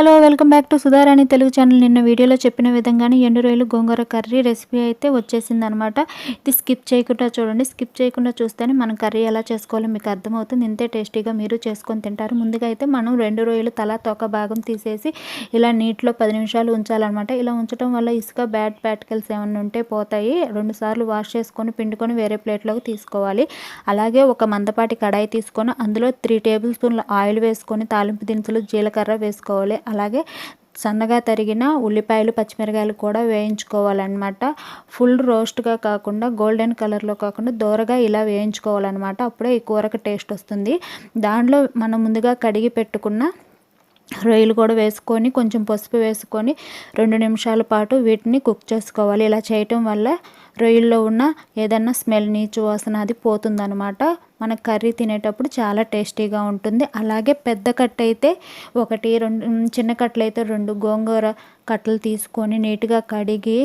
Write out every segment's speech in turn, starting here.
Hello welcome back to Sudharani Telugu channel. నిన్న వీడియోలో చెప్పిన విధంగానే ఎండు రొయ్యలు గోంగూర కర్రీ రెసిపీ అయితే వచ్చేసింది అనమాట ఇది స్కిప్ చేయకుండా చూడండి. స్కిప్ చేయకుండా చూస్తేనే మనం కర్రీ ఎలా చేసుకోవాలో మీకు అర్థమవుతుంది. ఇంతే టేస్టీగా మీరు చేసుకొని తింటారు. ముందుగా అయితే మనం రెండు రొయ్యలు తల తోక భాగం తీసేసి ఇలా నీటిలో పది నిమిషాలు ఉంచాలన్నమాట. ఇలా ఉంచడం వల్ల ఇసుక బ్యాడ్ ప్యాటికల్స్ ఏమైనా ఉంటే పోతాయి. రెండు సార్లు వాష్ చేసుకొని పిండుకొని వేరే ప్లేట్లోకి తీసుకోవాలి. అలాగే ఒక మందపాటి కడాయి తీసుకొని అందులో త్రీ టేబుల్ స్పూన్ల ఆయిల్ వేసుకొని తాలింపు దినుసులు జీలకర్ర వేసుకోవాలి. అలాగే సన్నగా తరిగిన ఉల్లిపాయలు పచ్చిమిరకాయలు కూడా వేయించుకోవాలన్నమాట. ఫుల్ రోస్ట్గా కాకుండా గోల్డెన్ కలర్లో కాకుండా దూరగా ఇలా వేయించుకోవాలన్నమాట. అప్పుడే ఈ కూరకు టేస్ట్ వస్తుంది. దాంట్లో మనం ముందుగా కడిగి పెట్టుకున్న రొయ్యలు కూడా వేసుకొని కొంచెం పసుపు వేసుకొని రెండు నిమిషాల పాటు వీటిని కుక్ చేసుకోవాలి. ఇలా చేయటం వల్ల రొయ్యల్లో ఉన్న ఏదన్నా స్మెల్ నీచు వాసన అది పోతుందనమాట మన కర్రీ తినేటప్పుడు చాలా టేస్టీగా ఉంటుంది. అలాగే పెద్ద కట్ట అయితే ఒకటి రెండు చిన్న కట్టలు అయితే రెండు గోంగూర కట్టలు తీసుకొని నీట్గా కడిగి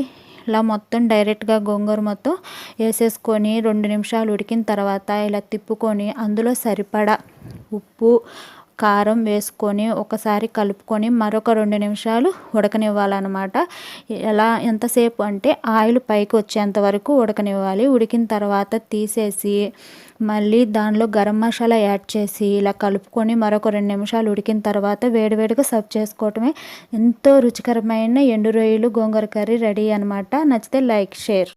ఇలా మొత్తం డైరెక్ట్గా గోంగూర మొత్తం వేసేసుకొని రెండు నిమిషాలు ఉడికిన తర్వాత ఇలా తిప్పుకొని అందులో సరిపడా ఉప్పు కారం వేసుకొని ఒకసారి కలుపుకొని మరొక రెండు నిమిషాలు ఉడకనివ్వాలన్నమాట. ఎలా ఎంతసేపు అంటే ఆయిల్ పైకి వచ్చేంత వరకు ఉడకనివ్వాలి. ఉడికిన తర్వాత తీసేసి మళ్ళీ దానిలో గరం మసాలా యాడ్ చేసి ఇలా కలుపుకొని మరొక రెండు నిమిషాలు ఉడికిన తర్వాత వేడివేడిగా సర్వ్ చేసుకోవటమే ఎంతో రుచికరమైన ఎండు రొయ్యలు గోంగూర కర్రీ రెడీ అనమాట నచ్చితే లైక్ షేర్.